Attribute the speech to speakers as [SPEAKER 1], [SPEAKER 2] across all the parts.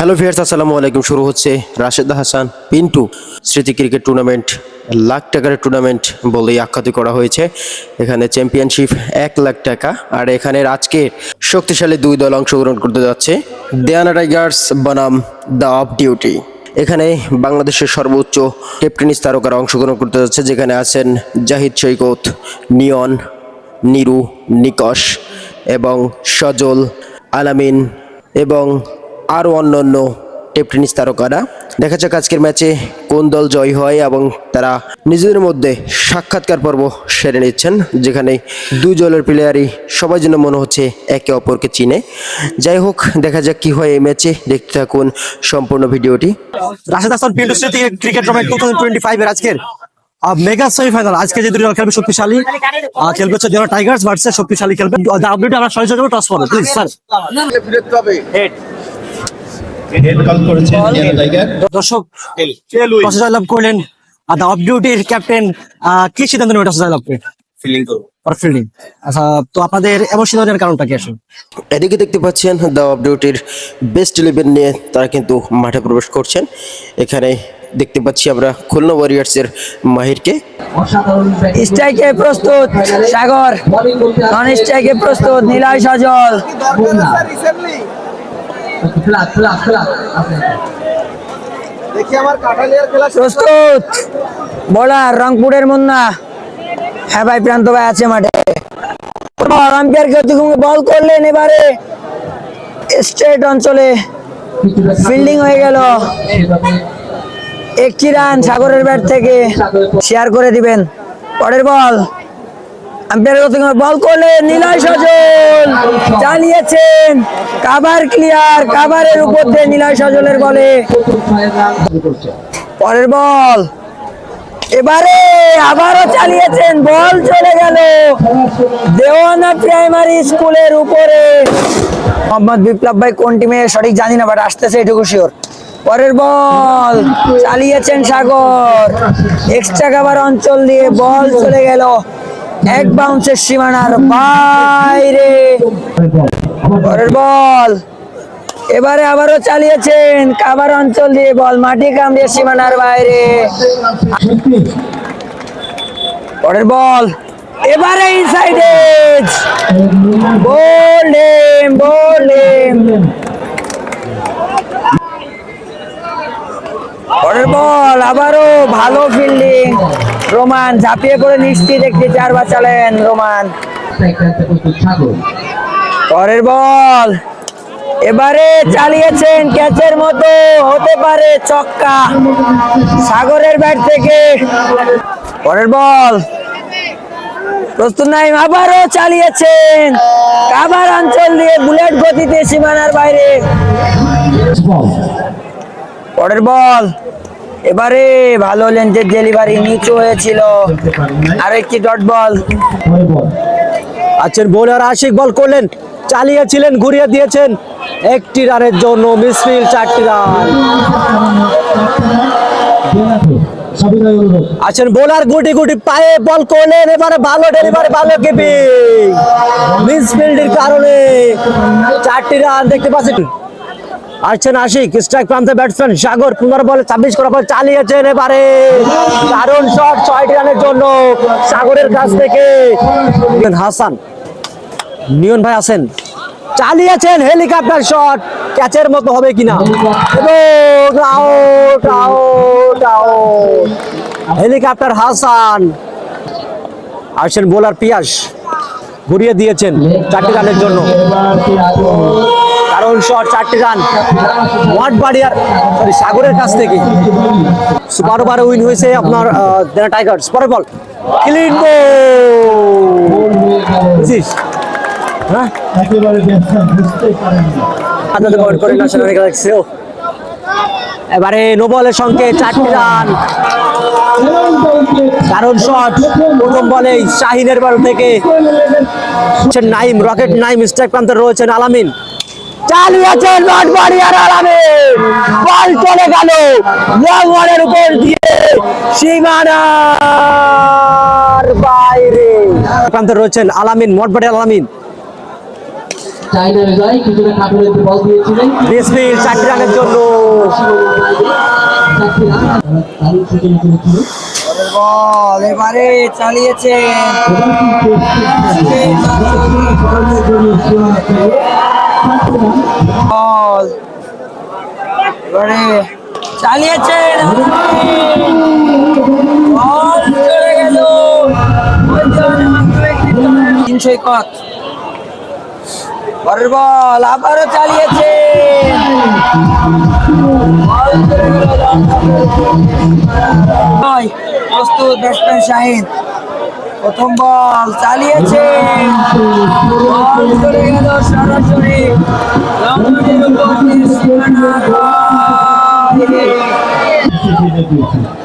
[SPEAKER 1] Hello viewers আসসালামু আলাইকুম। শুরু হচ্ছে রাশেদ হাসান পিন্টু স্মৃতি ক্রিকেট টুর্নামেন্ট লাখ টাকার টুর্নামেন্ট বলেই আখ্যাত করা হয়েছে। এখানে চ্যাম্পিয়নশিপ এক লাখ টাকা। আর এখানে আজকে শক্তিশালী দুই দল অংশগ্রহণ করতে যাচ্ছে। দেয়ানা টাইগার্স বনাম দ্য অফ ডিউটি। এখানে বাংলাদেশের সর্বোচ্চ টেপটেনিস তারকারা অংশগ্রহণ করতে যাচ্ছে। যেখানে আছেন জাহিদ সৈকত, নিয়ন, নিরু, নিকশ এবং সজল আলামিন এবং আরও অন্যান্য টেপটেনিস তারকারা। দেখা যাক আজকের ম্যাচে কোন দল জয় হয় এবং তারা নিজেদের মধ্যে সাক্ষাৎকার পর্ব সেরে নিচ্ছেন যেখানে দুই দলের প্লেয়ারই সবার জন্য মনে হচ্ছে একে অপরকে চিনে। যাই হোক দেখা যাক কি হয় এই ম্যাচে। দেখতে থাকুন সম্পূর্ণ ভিডিওটি।
[SPEAKER 2] Rashed Hasan Pintu Smriti cricket tournament two thousand twenty five এর আজকের মেগা সেমিফাইনাল। আজকে যে দুটি দল খেলবে শক্তিশালী খেলবে হচ্ছে টাইগার্স ভার্সেস শক্তিশালী খেলবে। আপডেট আমরা যাব টস করব প্লিজ স্যার
[SPEAKER 3] হেড কল করেছেন ডিয়ানা টাইগার
[SPEAKER 2] দর্শক টসে জয়লাভ করলেন আর দ্য অফ ডিউটির ক্যাপ্টেন কি সিদ্ধান্ত নেবে টসে জয়লাভ করে
[SPEAKER 3] ফিলিং করো
[SPEAKER 2] ফিল্ডিং আচ্ছা তো আপনাদের এমন সিদ্ধান্তের কারণটা কি আসলে?
[SPEAKER 1] এদিকে দেখতে পাচ্ছেন দ্য অফ ডিউটির বেস্ট ইলেভেন নিয়ে তারা কিন্তু মাঠে প্রবেশ করছেন। এখানে দেখতে পাচ্ছি আমরা খুলনা ওয়ারিয়ার্স ওয়ারিয়ার্সের মাহিরকে।
[SPEAKER 4] স্ট্রাইকে প্রস্তুত সাগর। নন স্ট্রাইকে প্রস্তুত নীলয় সজল। প্রস্তুত। বোলার রংপুরের মুন্না। হ্যাঁ ভাই প্রান্ত ভাই আছে মাঠে। আম্পায়ার বল করলেন এবারে। স্ট্রেট অঞ্চলে ফিল্ডিং হয়ে গেল। একটি রান সাগরের ব্যাট থেকে শেয়ার করে দিবেন। পরের বল। বল করলে নীলয় সজল। চালিয়েছেন কাভার ক্লিয়ার কাভারের উপর দিয়ে নীলয় সজলের বলে। পরের বল। এবারে আবারও চালিয়েছেন বল চলে গেল দেওয়ানা প্রাইমারি স্কুলের উপরে। মোহাম্মদ বিপ্লব ভাই কোন টিমে সঠিক জানি না বাট আসতেছে এটুকু শিওর পরের বল। চালিয়েছেন সাগর। এক্সট্রা কাভার অঞ্চল দিয়ে বল চলে গেল। এক বাউন্সের সীমানার বাইরে। পরের বল। এবারে আবারও চালিয়েছেন কাবার অঞ্চল দিয়ে বল, মাটি কামড়িয়ে সীমানার বাইরে। পরের বল। এবারে ইনসাইড এজ বোল্ডেম পরের বল, আবারও ভালো ফিল্ডিং রোমান, ঝাঁপিয়ে পড়ে নিশ্চিত একটি চার বাঁচালেন রোমান। পরের বল। এবারে চালিয়েছেন ক্যাচের মতো, হতে পারে চক্কা সাগরের ব্যাট থেকে। পরের বল। প্রস্তুত নাই আবারও চালিয়েছেন। কাবার অঞ্চল দিয়ে বুলেট গতিতে সীমানার বাইরে। পরের বল। এবারে ভালো লেন্থের ডেলিভারি নিচু হয়েছিল। আর একটি ডট বল
[SPEAKER 2] আছেন বোলার আশিক বল করলেন, চালিয়েছিলেন, ঘুরিয়ে দিয়েছেন। একটি রানের জন্য মিসফিল চারটি রান আছেন বোলার গুটি গুটি পায়ে বল করলেন, এবারে ভালো ডেলিভারি ভালো কিপিং মিসফিল্ডের কারণে চারটি রান দেখতে পাচ্ছেন। আসছেন আশিক, স্ট্রাইক প্রান্তে ব্যাটসম্যান সাগর, পনেরো বলে ছাব্বিশ করার পর চালিয়েছেন এবারে। দারুণ শট, ছয়টি রানের জন্য সাগরের কাছ থেকে। হাসান, নিয়ন ভাই আছেন, চালিয়েছেন হেলিকপ্টার শট, ক্যাচের মতো হবে কিনা? হেলিকপ্টার হাসান আসছেন বোলার পিয়াস, ঘুরিয়ে দিয়েছেন চারটি রানের জন্য। কারণ শট, চারটি রান। ওয়াট বাড়িয়ার সরি, সাগরের কাছ থেকে। বারো বারো উইন হয়েছে আপনার দেনা টাইগার্স। পরের বল, ক্লিন হ্যাঁ? বল এবারে নোবলের সঙ্গে চারটি রান। কারণ শট, প্রথম বলেই শাহিনের বল থেকে। নাইম রকেট নাইম স্ট্রাইক প্রান্তে রয়েছেন আলামিন। চালিয়েছেন নট আরামে বল চলে গেল। লঙ্গনের উপর দিয়ে সীমানার বাইরে। রয়েছেন আলামিন মঠবাড়িয়ার আলামিন।
[SPEAKER 5] কিছুটা বল দিয়েছিলেন।
[SPEAKER 2] মিসফিল চারটি রানের জন্য।
[SPEAKER 5] দারুণ সূচনা করেছিল
[SPEAKER 4] বল এবারে চালিয়েছে। বল। এবারে চালিয়েছেন বল চলে গেল। তিন সৈকত পরের বল আবারও চালিয়েছে। প্রস্তুত ব্যাটসম্যান শাহিন। প্রথম বল চালিয়েছে। বল চলে গেল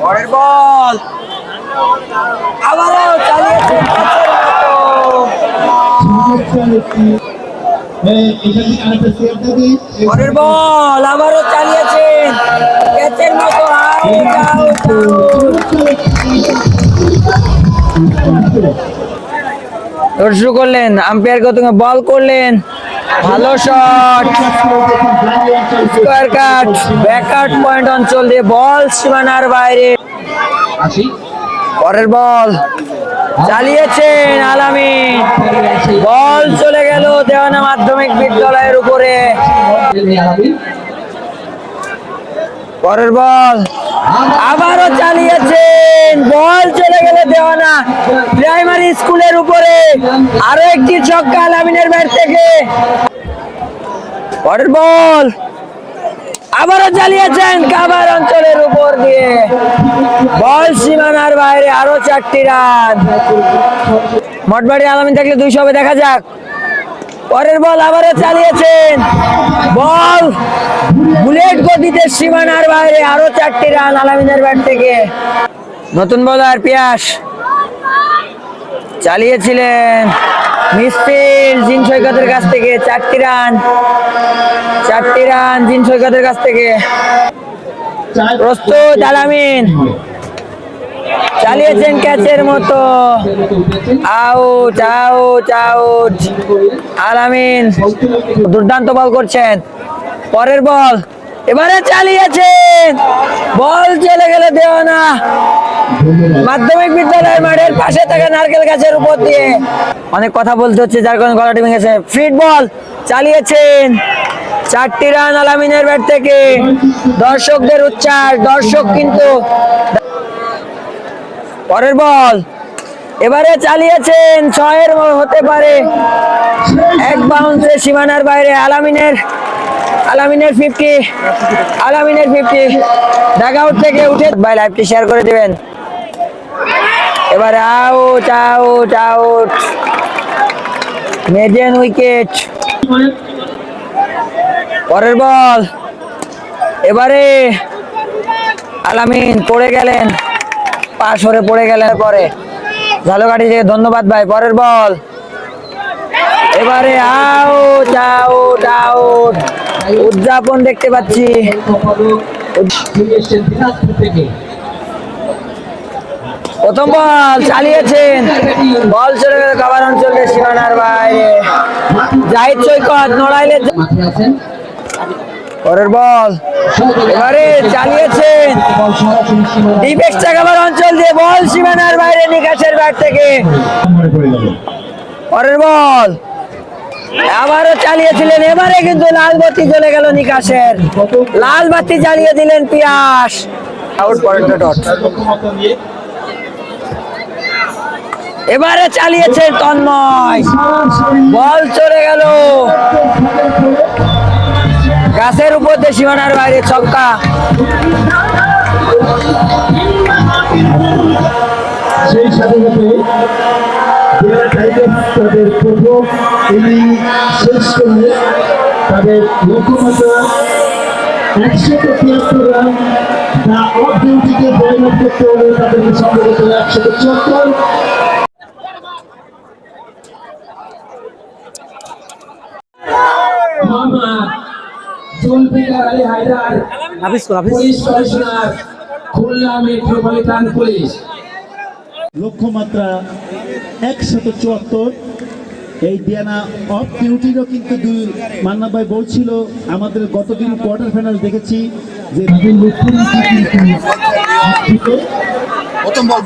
[SPEAKER 4] পরের বল আবারও চালিয়েছে। পরের বল আবারও চালিয়েছেন ক্যাচের মতো শুরু করলেন আম্পায়ার গত বল করলেন। ভালো shot square cut back out point অঞ্চল দিয়ে বল সীমানার বাইরে। পরের বল। চালিয়েছেন আলামিন। বল চলে গেল দেওয়ানা মাধ্যমিক বিদ্যালয়ের উপরে। পরের বল। আবারও চালিয়েছেন। বল চলে গেল দেওয়ানা প্রাইমারি স্কুলের উপরে। আরও একটি ছক্কা আলামিনের ব্যাট থেকে। পরের বল। আবারও চালিয়েছেন কাবার অঞ্চলের উপর দিয়ে। বল সীমানার বাইরে আরও চারটি রান। মঠবাড়ি আলামিন থাকলে দুইশো হবে, দেখা যাক। পরের বল আবারও চালিয়েছেন। বল বুলেট গতিতে সীমানার বাইরে আরও চারটি রান আলামিনের ব্যাট থেকে। নতুন বোলার পিয়াস। চালিয়েছিলেন। মিসফিল জিন সৈকতের কাছ থেকে চারটি রান। চারটি রান জিন সৈকতের কাছ থেকে। প্রস্তুত, আলামিন। চালিয়েছেন ক্যাচের মতো। Out out out. আলামিন, দুর্দান্ত বল করছেন। পরের বল। এবারে চালিয়েছেন বল চলে গেলে দেও না মাধ্যমিক বিদ্যালয়ের মাঠের পাশে থাকা নারকেল গাছের উপর দিয়ে। অনেক কথা বলতে হচ্ছে যার কারণে গলা টিমে গেছে। ফিট বল চালিয়েছেন। চারটি রান আলামিনের ব্যাট থেকে। দর্শকদের উচ্চাস দর্শক কিন্তু পরের বল। এবারে চালিয়েছেন ছয়ের হতে পারে। এক বাউন্সে সীমানার বাইরে আলামিনের আলামিনের ফিফটি আলামিনের ফিফটি আউট থেকে উঠে। ভাই লাইভটি শেয়ার করে দেবেন। এবারে আউট আউট আউট মেজেন উইকেট পরের বল এবারে আলামিন পড়ে গেলেন। পা সরে পড়ে গেলেন পরে। ঝালকাঠি থেকে ধন্যবাদ ভাই, পরের বল এবারে আউট আউট আউট উদযাপন দেখতে পাচ্ছি। প্রথম বল, চালিয়েছেন। বল চলে গেল, কাবার অঞ্চলের সীমানার বাইরে। জাহিদ সৈকত, নড়াইলে পরের বল। এবারে চালিয়েছেন।
[SPEAKER 5] সরাসরি
[SPEAKER 4] কাবার অঞ্চল দিয়ে বল, সীমানার বাইরে, নিকাশের ব্যাট থেকে। পরের বল। আবারও চালিয়েছিলেন, এবারে কিন্তু লাল বাতি চলে গেল নিকাশের। লাল বাতি জ্বালিয়ে দিলেন পিয়াস। এবারে চালিয়েছেন তন্ময়। বল চলে গেল। গাছের উপর দিয়ে সীমানার বাইরে ছক্কা।
[SPEAKER 3] সেই সাথে সাথে জেলা টাইগার্স তাদের প্রথম ইনিংস শেষ করে তাদের লক্ষ্যমাত্রা একশো তিয়াত্তর রান যা অফ ডিউটিকে করতে হলে তাদেরকে সম্ভবত একশো চুয়াত্তর। লক্ষ্যমাত্রা একশত চুয়াত্তর। এই দিয়ানা অফ ডিউটিরও কিন্তু দুই মান্না বলছিল আমাদের গতদিন কোয়ার্টার ফাইনাল দেখেছি যে
[SPEAKER 6] প্রথম বল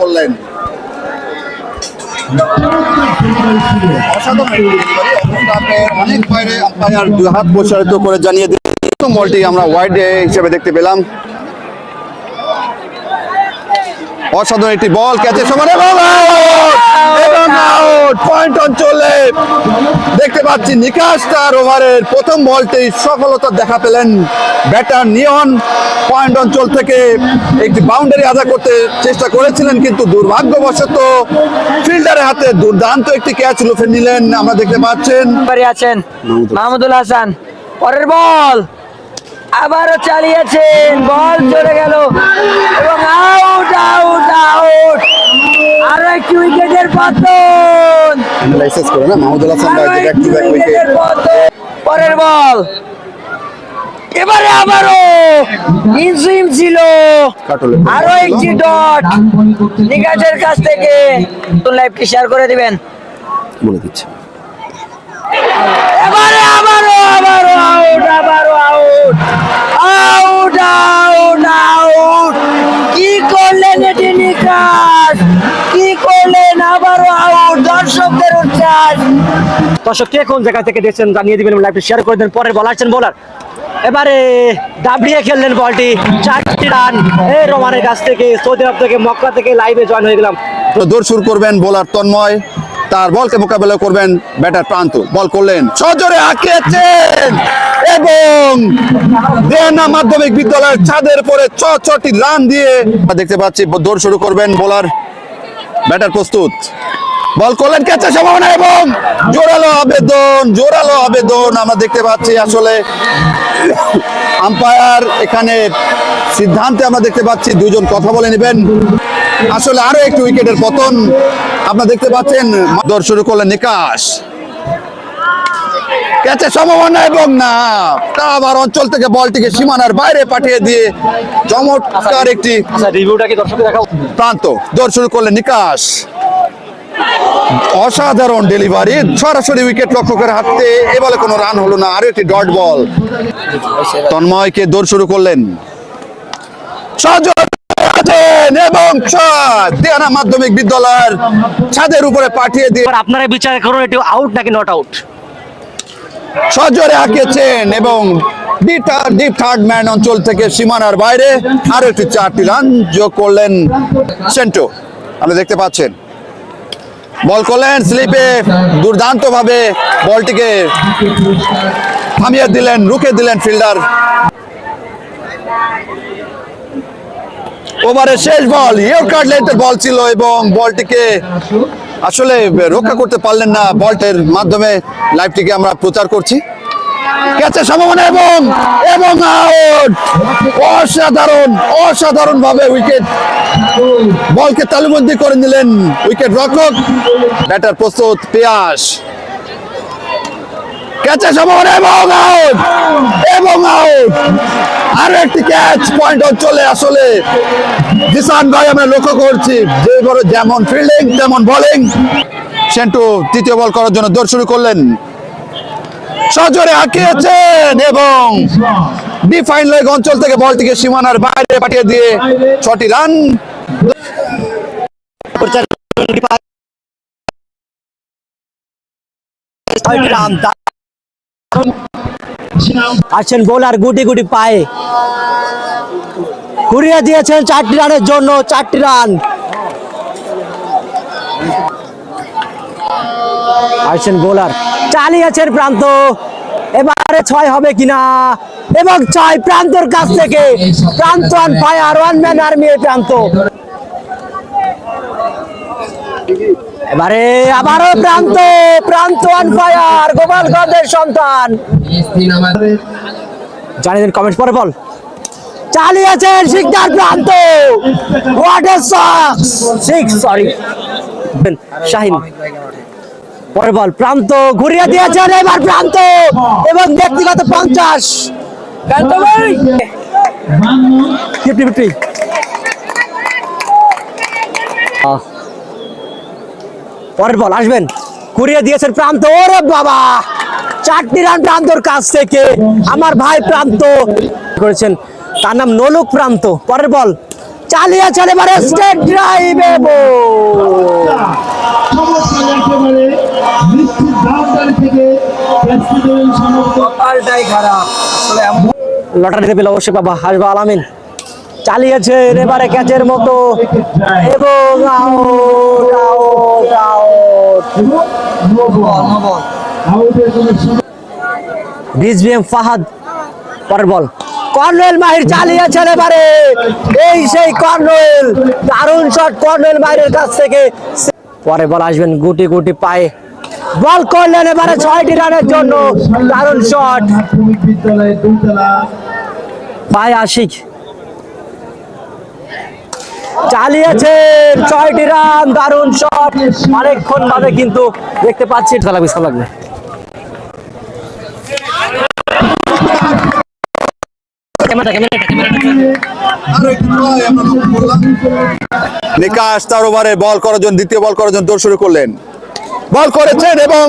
[SPEAKER 6] করলেন। অনেক বাইরে আম্পায়ার হাত প্রসারিত করে জানিয়ে দিলেন। মলটি আমরা ওয়াইড হিসেবে দেখতে পেলাম। অসাধারণ একটি বল ক্যাচের আউট পয়েন্ট অঞ্চলে দেখতে পাচ্ছি নিকাশ তার ওভারের প্রথম বলতেই সফলতা দেখা পেলেন ব্যাটার নিয়ন। পয়েন্ট অঞ্চল থেকে একটি বাউন্ডারি আদা করতে চেষ্টা করেছিলেন, কিন্তু দুর্ভাগ্যবশত ফিল্ডারের হাতে দুর্দান্ত একটি ক্যাচ লুফে নিলেন। আমরা দেখতে পাচ্ছেন।
[SPEAKER 4] আছেন মাহমুদুল হাসান। পরের বল! আবারও চালিয়েছেন বল চলে গেল এবং আউট আউট আউট আরও একটি উইকেটের পতন।
[SPEAKER 6] অ্যানালাইসিস করে না Mahmudul Hasan back to back wicket
[SPEAKER 4] পরের বল। এবারে আবারও ইনসুইম ছিল। আরও একটি ডট নিকাশের কাছ থেকে লাইভটি শেয়ার করে দিবেন।
[SPEAKER 6] বলে দিচ্ছি।
[SPEAKER 4] এবারে আবারও আবারও আউট আবারও আউট আউট আউট। কি করলেন এটি নিকাশ? কি করলেন আবারও আউট? দর্শকদের উচ্ছ্বাস।
[SPEAKER 2] দর্শক, কে কোন জায়গা থেকে দেখছেন জানিয়ে দিবেন, লাইভটি শেয়ার করে দেন। পরের বল আসছেন বোলার এবারে দাবড়িয়ে খেললেন বলটি। চারটি রান। এই রোমানের কাছ থেকে, সৌদি আরব থেকে, মক্কা থেকে লাইভে জয়েন হয়ে গেলাম।
[SPEAKER 6] দৌড় শুরু করবেন বোলার তন্ময়। তার বলকে মোকাবেলা করবেন ব্যাটার প্রান্ত। বল করলেন। সজোরে হাঁকিয়েছেন এবং দেনা মাধ্যমিক বিদ্যালয়ের ছাদের পরে ছ ছটি রান দিয়ে দেখতে পাচ্ছি, দৌড় শুরু করবেন বোলার। ব্যাটার প্রস্তুত। বল করলেন, ক্যাচের সম্ভাবনা এবং জোরালো আবেদন জোরালো আবেদন আমরা দেখতে পাচ্ছি আসলে। আম্পায়ার এখানে সিদ্ধান্তে আমরা দেখতে পাচ্ছি দুজন কথা বলে নেবেন। আসলে আরও একটু উইকেটের পতন আপনারা দেখতে পাচ্ছেন। দৌড় শুরু করলেন নিকাশ। ক্যাচের সম্ভাবনা এবং না। তা আবার অঞ্চল থেকে বলটিকে সীমানার বাইরে পাঠিয়ে দিয়ে চমৎকার একটি
[SPEAKER 2] আচ্ছা রিভিউটা কি দর্শককে দেখাও?
[SPEAKER 6] প্রান্ত দৌড় শুরু করলেন নিকাশ। অসাধারণ ডেলিভারি সরাসরি উইকেট লক্ষ্য করে হাঁটতে এ বলে কোনো রান হলো না আরও একটি ডট বল তন্ময়কে দৌড় শুরু করলেন। এবং দেয়ানা মাধ্যমিক বিদ্যালয়ের ছাদের উপরে পাঠিয়ে দিয়ে
[SPEAKER 2] এবার আপনারা বিচার করুন এটি আউট নাকি নট আউট
[SPEAKER 6] সজোরে হাঁকিয়েছেন এবং ডিপ থার্ড ম্যান অঞ্চল থেকে সীমানার বাইরে আরও একটি চারটি রান যোগ করলেন সেন্টো। আপনি দেখতে পাচ্ছেন। বল করলেন, স্লিপে দুর্দান্ত ভাবে বলটিকে থামিয়ে দিলেন, রুখে দিলেন ফিল্ডার। ওভারের শেষ বল, ইয়র্কার লেন্থের বল ছিল এবং বলটিকে আসলে রক্ষা করতে পারলেন না বলটের মাধ্যমে। লাইভটিকে আমরা প্রচার করছি। ক্যাচের সম্ভাবনা এবং এবং আউট অসাধারণ অসাধারণ ভাবে উইকেট বলকে তালুবন্দি করে নিলেন উইকেট রক্ষক ব্যাটার প্রস্তুত পেয়াস। ক্যাচের সম্ভাবনা এবং আউট এবং আউট আরও একটি ক্যাচ পয়েন্ট অঞ্চলে আসলে। জিসান ভাই, আমরা লক্ষ্য করছি যে বড় যেমন ফিল্ডিং তেমন বোলিং সেন্টু, তৃতীয় বল করার জন্য দৌড় শুরু করলেন। সজোরে হাঁকিয়েছেন এবং ডিফাইন লেগ অঞ্চল থেকে বলটিকে সীমানার বাইরে পাঠিয়ে দিয়ে ছটি রান।
[SPEAKER 2] রান আসছেন বোলার গুটি গুটি পায়ে। ঘুরিয়ে দিয়েছেন চারটি রানের জন্য, চারটি রান। আসছেন বোলার। চালিয়েছেন প্রান্ত। এবারে ছয় হবে কিনা? এবং ছয় প্রান্তর কাছ থেকে Pranto on fire one man army Pranto. এবারে আবারও প্রান্ত প্রান্ত অন ফায়ার গোপালগঞ্জের সন্তান। জানিয়ে দিন কমেন্ট পরে বল। চালিয়েছেন Shikdar Pranto. What a six six sorry Shahin পরে বল, প্রান্ত ঘুরিয়ে দিয়েছেন এবার প্রান্ত এবং ব্যক্তিগত পঞ্চাশ। ফিফটি ফিফটি পরের বল আসবেন। কুড়িয়ে দিয়েছেন প্রান্ত। ওরে বাবা! চারটি রান প্রান্তর কাছ থেকে আমার ভাই প্রান্ত করেছেন। তার নাম নলুক প্রান্ত। পরের বল চালিয়েছেন এবারে ড্রাইভে লটারিতে পেল অবশ্যই বাবা, হাসবা আলামিন। চালিয়েছেন এবারে ক্যাচের মতো। এবং ফাহাদ, পরের বল। কর্নেল মাহির চালিয়েছেন এবারে। এই সেই কর্নেল, দারুণ শট কর্নেল মাহিরের কাছ থেকে। পরে বল আসবেন গুটি গুটি পায়ে। বল করলেন এবারে ছয়টি রানের জন্য। দারুণ শট পায়ে আশিক। চালিয়েছেন ছয়টি রান, দারুণ শট অনেকক্ষণ বাদে কিন্তু দেখতে পাচ্ছি খেলা বিশাল লাগবে।
[SPEAKER 6] নিকাশ বল করার জন্য, দ্বিতীয় বল করার জন্য দৌড় শুরু করলেন। বল করেছেন এবং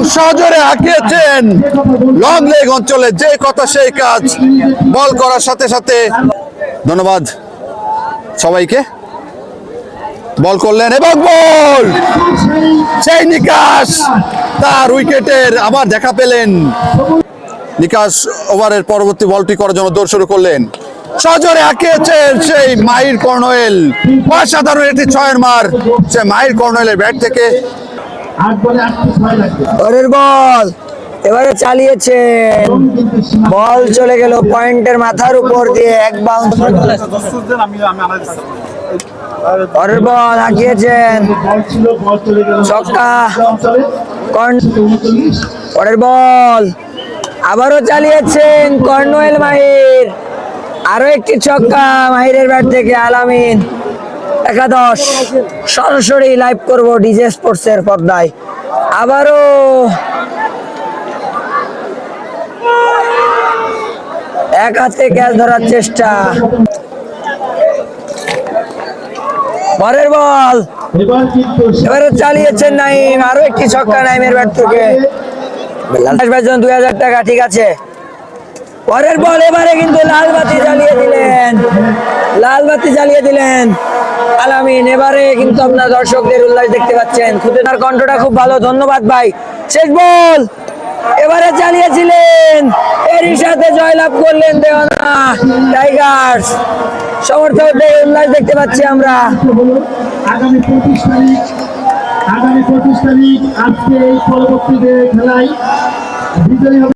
[SPEAKER 6] অঞ্চলে যে কথা সেই কাজ। বল করার সাথে সাথে, ধন্যবাদ সবাইকে। বল করলেন এবং বল। সেই নিকাশ, তার উইকেটের আবার দেখা পেলেন। নিকাশ ওভারের পরবর্তী বলটি করার জন্য দৌড় শুরু করলেন। সজোরে হাঁকিয়েছেন সেই মাহির কর্নওয়েল অসাধারণ একটি ছয়ের মার, সে মাহির কর্নওয়েলের ব্যাট থেকে।
[SPEAKER 3] বল,
[SPEAKER 4] এবারে চালিয়েছেন। বল চলে গেল পয়েন্টের মাথার উপর দিয়ে, এক বাউন্স পরের বল হাঁকিয়েছেন। ছক্কা। পরের বল। আবারও চালিয়েছেন কর্নওয়েল মাহির। আরও একটি ছক্কা মাহিরের ব্যাট থেকে আলামিন। একাদশ। সরাসরি লাইভ করব ডিজে স্পোর্টস এর পর্দায়। আবারও এক হাতে ক্যাচ ধরার চেষ্টা। পরের বল।
[SPEAKER 3] এবারে
[SPEAKER 4] চালিয়েছেন নাইম আরও একটি ছক্কা নাইমের ব্যাট থেকে। দুই হাজার টাকা ঠিক আছে। পরের বল এবারে কিন্তু লাল বাতি জ্বালিয়ে দিলেন। লাল বাতি জ্বালিয়ে দিলেন আলামিন। এবারে কিন্তু আপনার দর্শকদের উল্লাস দেখতে পাচ্ছেন। খুদে তার কণ্ঠটা খুব ভালো। ধন্যবাদ ভাই। শেষ বল! এবারে চালিয়েছিলেন এরই সাথে জয়লাভ করলেন দেওয়ানা টাইগার্স। সমর্থকদের উল্লাস দেখতে পাচ্ছি আমরা।
[SPEAKER 3] আগামী পঁচিশ তারিখ, আগামী পঁচিশ তারিখ আজকে এই পরবর্তীতে খেলায় বিজয়ী